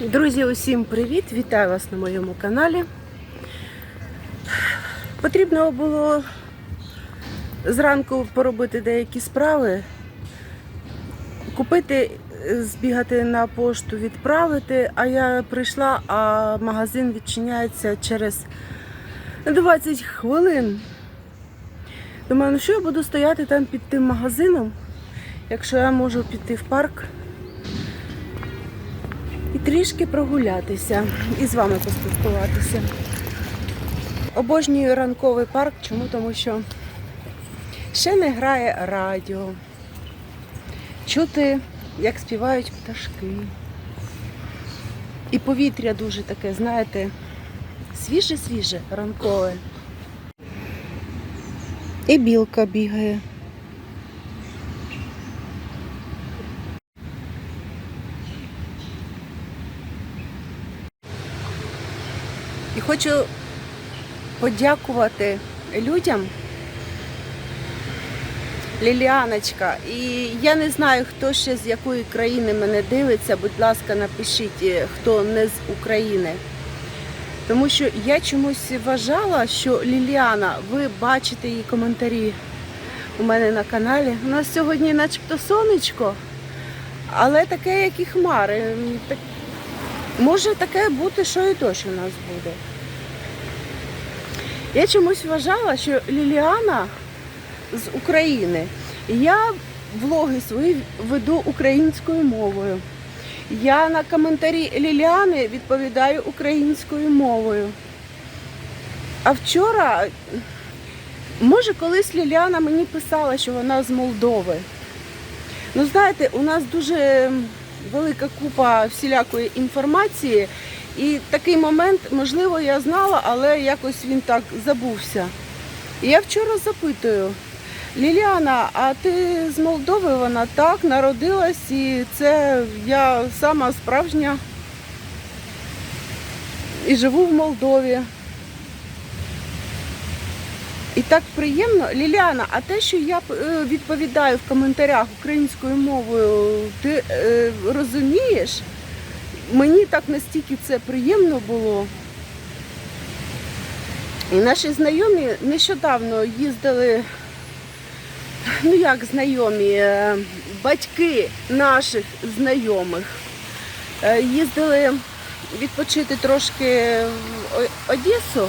Друзі, усім привіт! Вітаю вас на моєму каналі. Потрібно було зранку поробити деякі справи, купити, збігати на пошту, відправити, а я прийшла, а магазин відчиняється через 20 хвилин. Думаю, ну що я буду стояти там під тим магазином, якщо я можу піти в парк і трішки прогулятися і з вами поспілкуватися. Обожнюю ранковий парк. Чому? Тому що ще не грає радіо. Чути, як співають пташки. І повітря дуже таке, знаєте, свіже-свіже, ранкове. І білка бігає. Хочу подякувати людям. Ліліаночка, і я не знаю, хто ще з якої країни мене дивиться. Будь ласка, напишіть, е, хто не з України. Тому що я чомусь вважала, що Ліліана, ви бачите її коментарі у мене на каналі. У нас сьогодні начебто сонечко, але таке, як і хмари. Може таке бути, що і дощ у нас буде. Я чомусь вважала, що Ліліана з України. Я влоги свої веду українською мовою. Я на коментарі Ліліани відповідаю українською мовою. А вчора, може, колись Ліліана мені писала, що вона з Молдови. Ну, знаєте, у нас дуже велика купа всілякої інформації. І такий момент, можливо, я знала, але якось він так забувся. І я вчора запитую, Ліліана, а ти з Молдови? Вона так народилась, і це я сама справжня і живу в Молдові. І так приємно. Ліліана, а те, що я е, відповідаю в коментарях українською мовою, ти е, розумієш? Мені так настільки це приємно було. І наші знайомі нещодавно їздили, ну як знайомі, е, батьки наших знайомих. Е, Їздили відпочити трошки в Одесу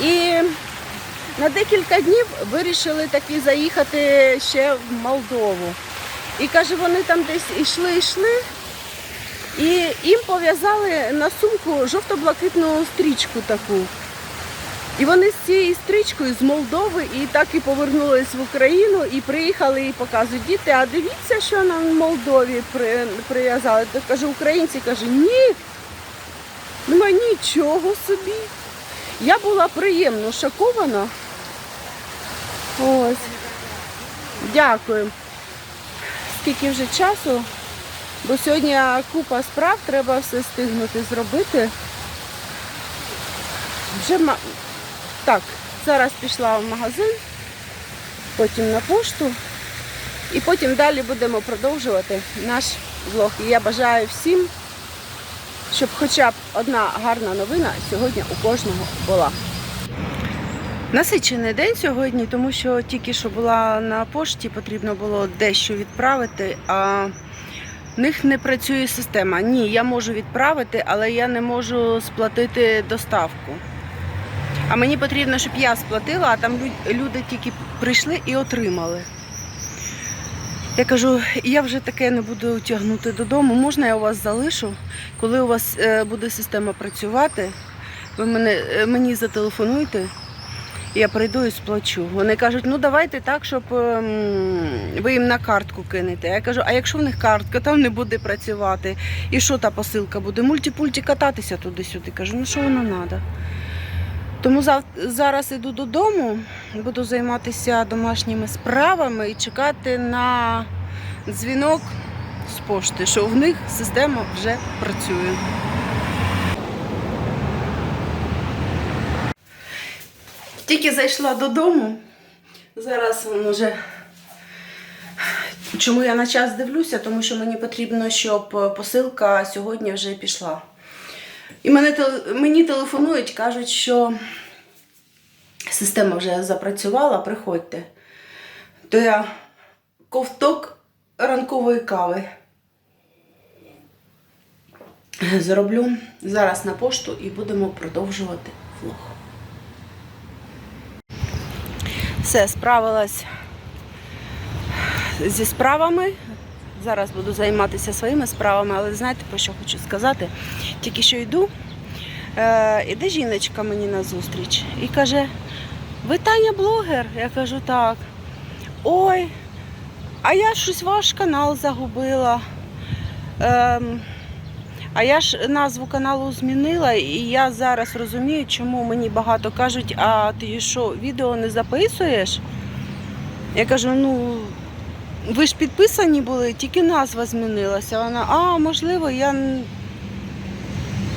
і на декілька днів вирішили таки заїхати ще в Молдову. І каже, вони там десь йшли, йшли. І їм пов'язали на сумку жовто-блакитну стрічку таку. І вони з цією стрічкою з Молдови і так і повернулись в Україну і приїхали і показують діти, а дивіться, що нам в Молдові при- прив'язали. То каже, українці каже, ні, нема нічого собі. Я була приємно шокована. Ось. Дякую. Скільки вже часу? Бо сьогодні купа справ, треба все встигнути зробити. Вже ма- так, зараз пішла в магазин, потім на пошту. І потім далі будемо продовжувати наш влог. І я бажаю всім, щоб хоча б одна гарна новина сьогодні у кожного була. Насичений день сьогодні, тому що тільки що була на пошті, потрібно було дещо відправити, а в них не працює система. Ні, я можу відправити, але я не можу сплатити доставку. А мені потрібно, щоб я сплатила, а там люди тільки прийшли і отримали. Я кажу, я вже таке не буду тягнути додому. Можна я у вас залишу? Коли у вас е, буде система працювати, ви мене, е, мені зателефонуйте, я прийду і сплачу. Вони кажуть, ну давайте так, щоб ем, ви їм на картку кинете. Я кажу, а якщо в них картка там не буде працювати, і що та посилка буде? Мультипульті кататися туди-сюди. Кажу, ну що воно треба? Тому зараз іду додому, буду займатися домашніми справами і чекати на дзвінок з пошти, що в них система вже працює. Тільки зайшла додому, зараз вже Чому я на час дивлюся? Тому що мені потрібно, щоб посилка сьогодні вже пішла. І мене, мені телефонують, кажуть, що система вже запрацювала, приходьте. То я ковток ранкової кави зроблю зараз на пошту і будемо продовжувати влог. Все, справилась зі справами. Зараз буду займатися своїми справами, але знаєте, про що хочу сказати? Тільки що йду, е, іде жіночка мені на зустріч і каже: Ви Таня блогер? Я кажу, так. Ой, а я щось ваш канал загубила. Ем, а я ж назву каналу змінила, і я зараз розумію, чому мені багато кажуть, а ти що, відео не записуєш? Я кажу, ну ви ж підписані були, тільки назва змінилася. Вона, а, можливо, я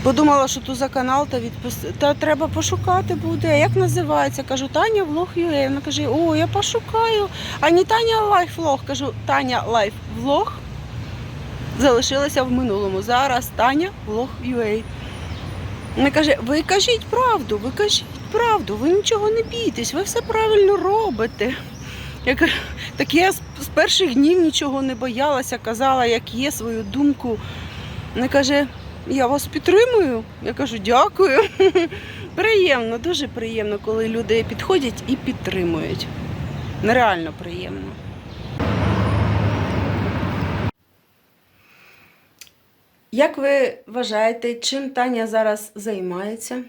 подумала, що то за канал та відпис... Та треба пошукати буде. А Як називається? Кажу, Таня влог UA. Вона каже, о, я пошукаю. А не Таня лайф влог. Кажу, Таня лайф влог залишилася в минулому. Зараз Таня влог UA. Вона каже, ви кажіть правду, ви кажіть правду, ви нічого не бійтесь, ви все правильно робите. Я кажу, так я з, перших днів нічого не боялася, казала, як є свою думку. Вона каже, я вас підтримую. Я кажу, дякую. Приємно, дуже приємно, коли люди підходять і підтримують. Нереально приємно. Як ви вважаєте, чим Таня зараз займається?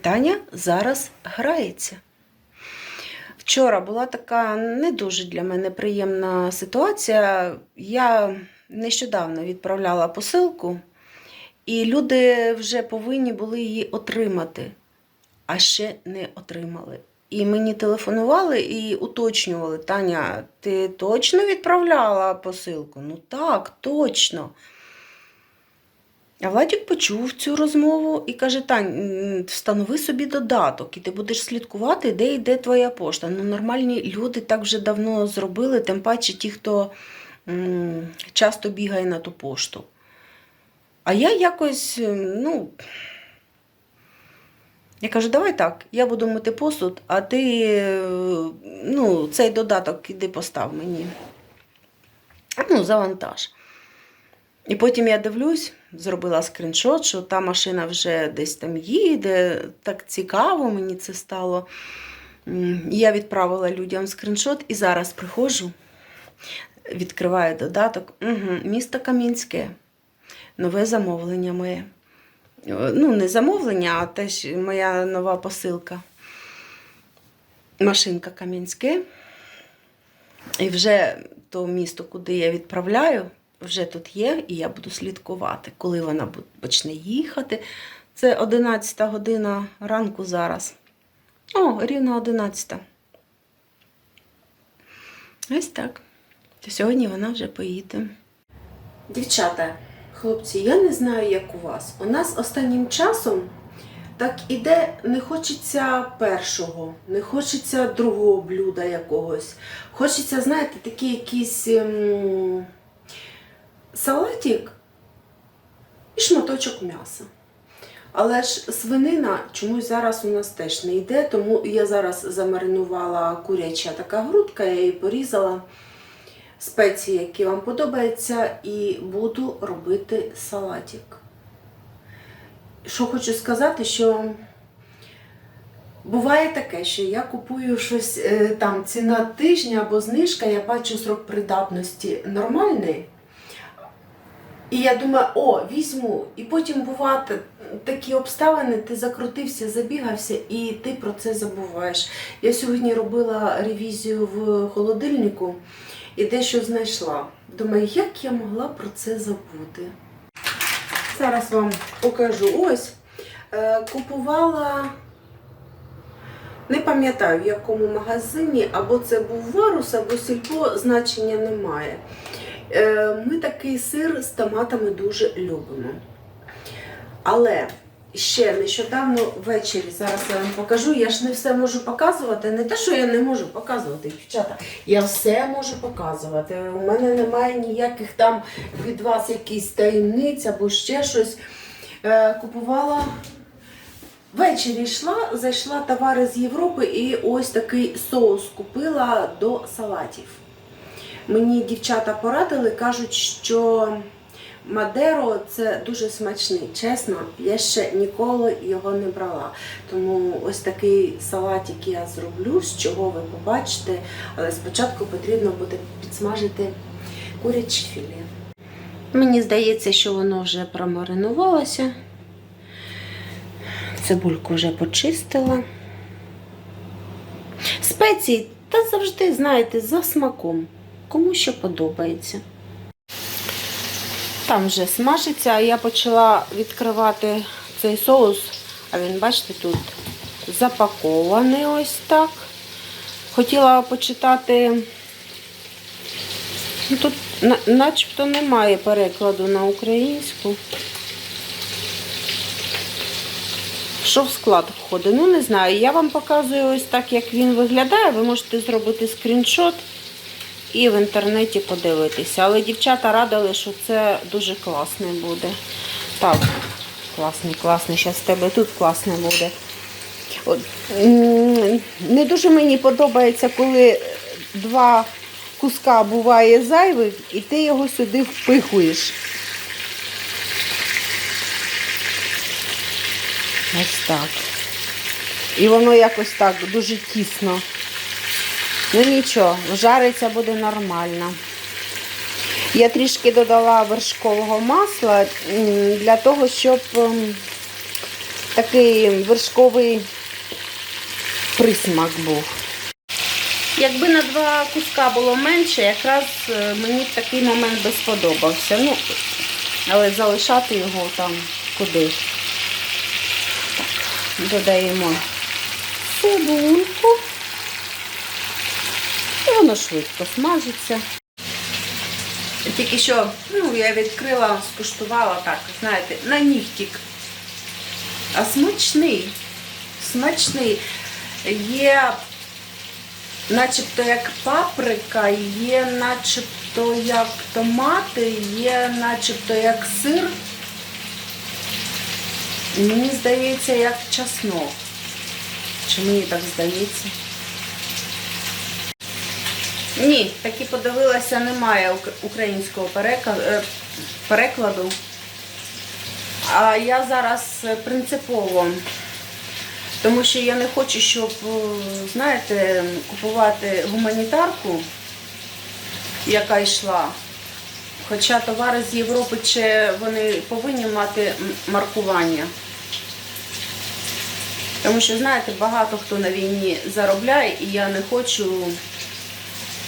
Таня зараз грається. Вчора була така не дуже для мене приємна ситуація. Я нещодавно відправляла посилку, і люди вже повинні були її отримати, а ще не отримали. І мені телефонували і уточнювали: Таня, ти точно відправляла посилку? Ну так, точно. А Владик почув цю розмову і каже: Тань, встанови собі додаток, і ти будеш слідкувати, де йде твоя пошта. Ну, нормальні люди так вже давно зробили, тим паче ті, хто м, часто бігає на ту пошту. А я якось, ну. Я кажу, давай так, я буду мити посуд, а ти ну, цей додаток іди постав мені. Ну, завантаж. І потім я дивлюсь, зробила скріншот, що та машина вже десь там їде. Так цікаво, мені це стало. Я відправила людям скріншот і зараз приходжу, відкриваю додаток. Угу, місто Кам'янське. Нове замовлення моє. Ну, не замовлення, а теж моя нова посилка. Машинка Кам'янське. І вже то місто, куди я відправляю, вже тут є, і я буду слідкувати, коли вона почне їхати. Це 11 година ранку зараз. О, рівно 11. Ось так. Сьогодні вона вже поїде. Дівчата, хлопці, я не знаю, як у вас. У нас останнім часом так іде, не хочеться першого, не хочеться другого блюда якогось. Хочеться, знаєте, такий якийсь ем, салатик і шматочок м'яса. Але ж свинина чомусь зараз у нас теж не йде, тому я зараз замаринувала куряча така грудка, я її порізала спеції, які вам подобаються, і буду робити салатик. Що хочу сказати, що буває таке, що я купую щось е, там ціна тижня або знижка, я бачу срок придатності нормальний. І я думаю, о, візьму. І потім бувають такі обставини, ти закрутився, забігався, і ти про це забуваєш. Я сьогодні робила ревізію в холодильнику і дещо знайшла. Думаю, як я могла про це забути? Зараз вам покажу. Ось е, купувала, не пам'ятаю в якому магазині, або це був варус, або сільпо, значення немає. Е, Ми такий сир з томатами дуже любимо. Але ще нещодавно ввечері. Зараз я вам покажу. Я ж не все можу показувати. Не те, що я не можу показувати, дівчата. Я все можу показувати. У мене немає ніяких там від вас якісь таємниць або ще щось. Е, купувала. Ввечері йшла, зайшла товари з Європи і ось такий соус купила до салатів. Мені дівчата порадили, кажуть, що Мадеро це дуже смачний. Чесно, я ще ніколи його не брала. Тому ось такий салатик я зроблю, з чого ви побачите. Але спочатку потрібно буде підсмажити куряче філе. Мені здається, що воно вже промаринувалося. Цибульку вже почистила. Спеції та завжди, знаєте, за смаком. Кому що подобається. Там вже смажиться, а я почала відкривати цей соус, а він, бачите, тут запакований ось так. Хотіла почитати. Ну, Тут начебто немає перекладу на українську. Що в склад входить? Ну, не знаю. Я вам показую ось так, як він виглядає. Ви можете зробити скріншот і в інтернеті подивитися. Але дівчата радили, що це дуже класний буде. Так, класний, класний. Зараз в тебе тут класний буде. От, не дуже мені подобається, коли два куска буває зайвих, і ти його сюди впихуєш. Ось так. І воно якось так дуже тісно. Ну нічого, жариться буде нормально. Я трішки додала вершкового масла для того, щоб ем, такий вершковий присмак був. Якби на два куска було менше, якраз е, мені такий момент би сподобався. Ну, але залишати його там куди. Так, додаємо цибульку. Воно швидко смажиться. Тільки що ну, я відкрила, скуштувала так, знаєте, на нігтік. А смачний, смачний. Є начебто як паприка, є начебто як томати, є начебто як сир. Мені здається, як чеснок. Чи мені так здається? Ні, таки подивилася, немає українського е, перекладу. А я зараз е, принципово, тому що я не хочу, щоб, е, знаєте, купувати гуманітарку, яка йшла. Хоча товари з Європи чи вони повинні мати маркування. Тому що, знаєте, багато хто на війні заробляє, і я не хочу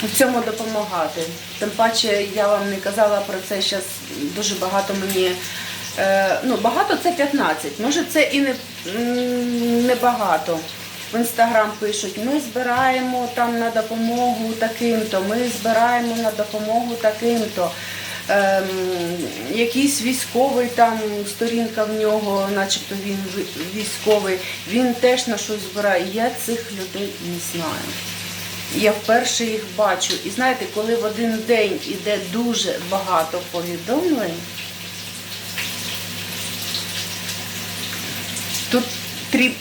в цьому допомагати. Тим паче я вам не казала про це зараз дуже багато мені. Е, ну, багато це 15, може це і не, не багато. В інстаграм пишуть, ми збираємо там на допомогу таким-то, ми збираємо на допомогу таким-то. Ем, якийсь військовий там сторінка в нього, начебто він військовий, він теж на щось збирає. Я цих людей не знаю. Я вперше їх бачу. І знаєте, коли в один день іде дуже багато повідомлень, тут трі-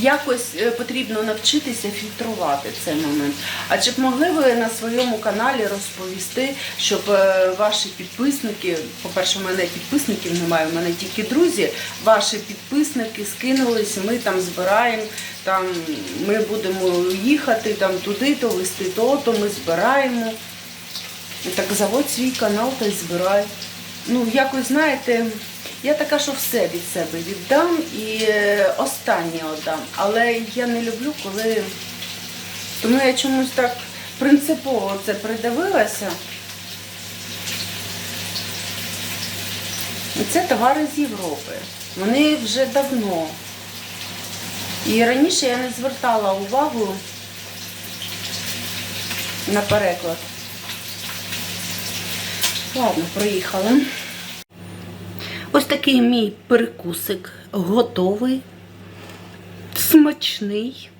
якось е, потрібно навчитися фільтрувати цей момент. А чи б могли ви на своєму каналі розповісти, щоб е, ваші підписники, по-перше, в мене підписників немає, в мене тільки друзі, ваші підписники скинулись, ми там збираємо, там ми будемо їхати там туди, то вести то, то ми збираємо. Так заводь свій канал та й збирай. Ну, якось, знаєте, я така, що все від себе віддам і е, останнє віддам. Але я не люблю, коли. Тому я чомусь так принципово це придивилася. Це товари з Європи. Вони вже давно. І раніше я не звертала увагу на переклад. Ладно, проїхали. Ось такий мій перекусик готовий, смачний.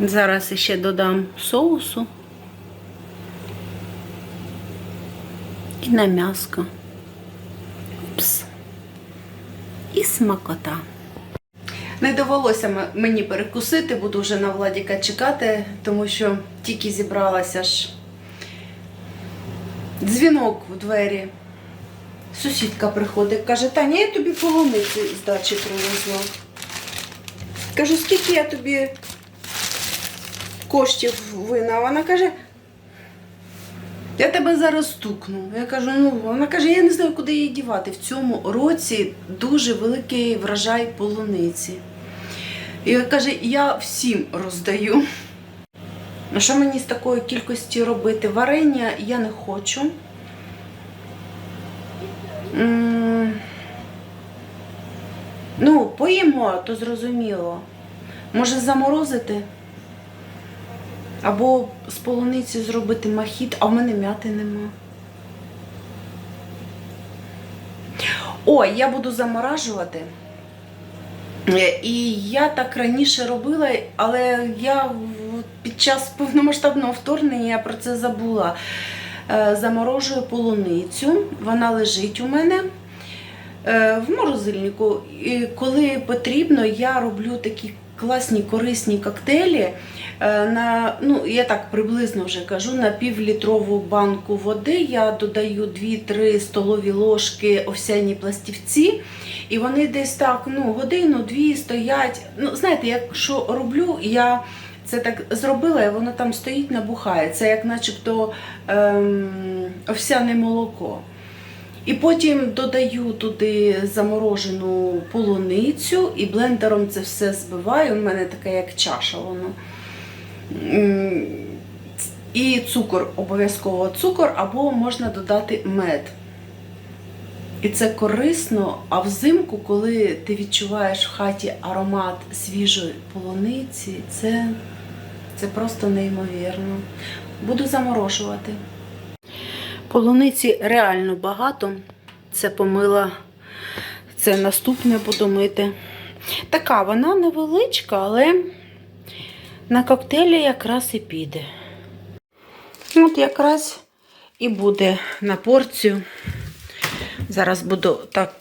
Зараз ще додам соусу і на м'яско. І смакота. Не довелося мені перекусити, буду вже на Владіка чекати, тому що тільки зібралася ж дзвінок у двері. Сусідка приходить, каже, Таня, я тобі полуниці з дачі привезла. Кажу, скільки я тобі коштів вина? Вона каже, я тебе зараз стукну. Я кажу, ну вона каже, я не знаю, куди її дівати. В цьому році дуже великий врожай полуниці. І каже, я всім роздаю. Що мені з такої кількості робити? Варення я не хочу. Ну, поїмо, то зрозуміло. Може заморозити? Або з полуниці зробити махіт, а в мене м'яти нема. Ой, я буду заморажувати. Е, І я так раніше робила, але я під час повномасштабного вторгнення я про це забула. Е, Заморожую полуницю, вона лежить у мене е, в морозильнику. І коли потрібно, я роблю такі класні корисні коктейлі. Е, На, ну, я так приблизно вже кажу, на півлітрову банку води я додаю 2-3 столові ложки овсяні пластівці, і вони десь так ну, годину-дві стоять. Ну, знаєте, якщо роблю, я це так зробила, і воно там стоїть, набухає. Це як начебто ем, овсяне молоко. І потім додаю туди заморожену полуницю і блендером це все збиваю. У мене таке як чаша воно. І цукор, обов'язково цукор, або можна додати мед. І це корисно, а взимку, коли ти відчуваєш в хаті аромат свіжої полуниці, це, це просто неймовірно. Буду заморожувати. Полуниці реально багато. Це помила, це наступне буду мити. Така вона невеличка, але на коктейлі якраз і піде. От якраз і буде на порцію. Зараз буду так.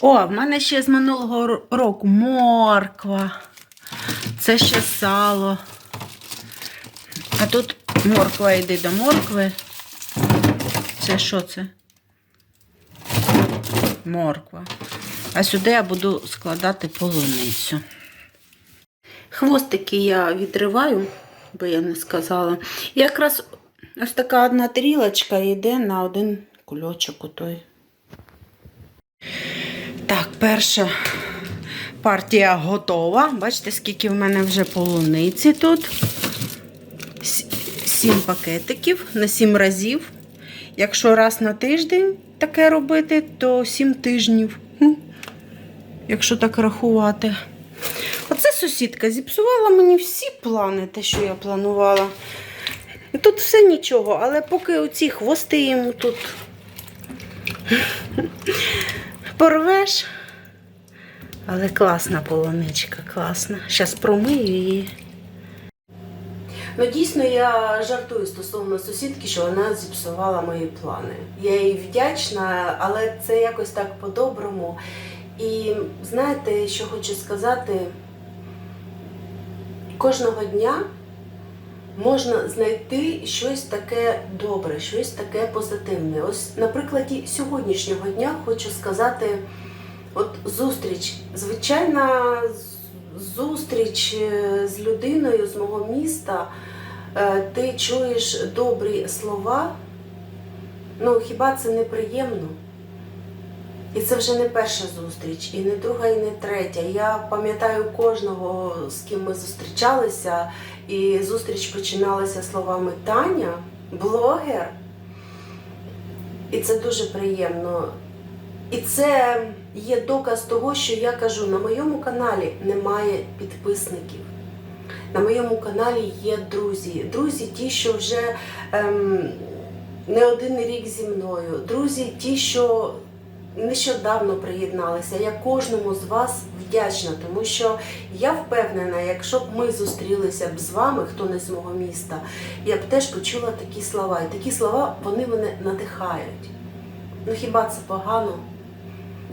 О, в мене ще з минулого року морква. Це ще сало. А тут морква йде до моркви. Це що це? Морква. А сюди я буду складати полуницю. Хвостики я відриваю, бо я не сказала. І якраз ось така одна тарілочка йде на один кульочок отой. Так, перша партія готова. Бачите, скільки в мене вже полуниці тут. С- Сім пакетиків на сім разів. Якщо раз на тиждень таке робити, то сім тижнів. Якщо так рахувати. Оце сусідка зіпсувала мені всі плани, те, що я планувала. Тут все нічого, але поки оці хвости йому тут порвеш. Але класна полоничка, класна. Зараз промию її. Ну, дійсно, я жартую стосовно сусідки, що вона зіпсувала мої плани. Я їй вдячна, але це якось так по-доброму. І знаєте, що хочу сказати? Кожного дня можна знайти щось таке добре, щось таке позитивне. Ось на прикладі сьогоднішнього дня хочу сказати: от зустріч, звичайна зустріч е, з людиною з мого міста. Е, Ти чуєш добрі слова. Ну, хіба це не приємно? І це вже не перша зустріч, і не друга, і не третя. Я пам'ятаю кожного, з ким ми зустрічалися, і зустріч починалася словами Таня, блогер. І це дуже приємно. І це є доказ того, що я кажу, на моєму каналі немає підписників. На моєму каналі є друзі. Друзі, ті, що вже ем, не один рік зі мною. Друзі, ті, що нещодавно приєдналися. Я кожному з вас вдячна, тому що я впевнена, якщо б ми зустрілися б з вами, хто не з мого міста, я б теж почула такі слова. І такі слова вони мене надихають. Ну хіба це погано?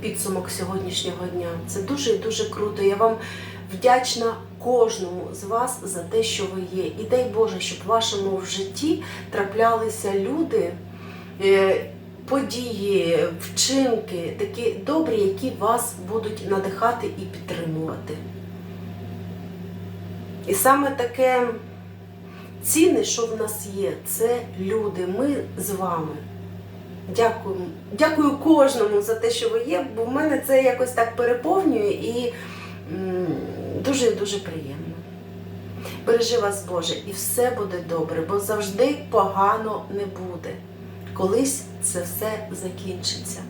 Підсумок сьогоднішнього дня. Це дуже і дуже круто. Я вам вдячна кожному з вас за те, що ви є. І дай Боже, щоб в вашому в житті траплялися люди, е, події, вчинки, такі добрі, які вас будуть надихати і підтримувати. І саме таке цінне, що в нас є, це люди. Ми з вами. Дякую. Дякую кожному за те, що ви є, бо в мене це якось так переповнює і м, дуже дуже приємно. Бережи вас Боже, і все буде добре, бо завжди погано не буде. Колись це все закінчиться.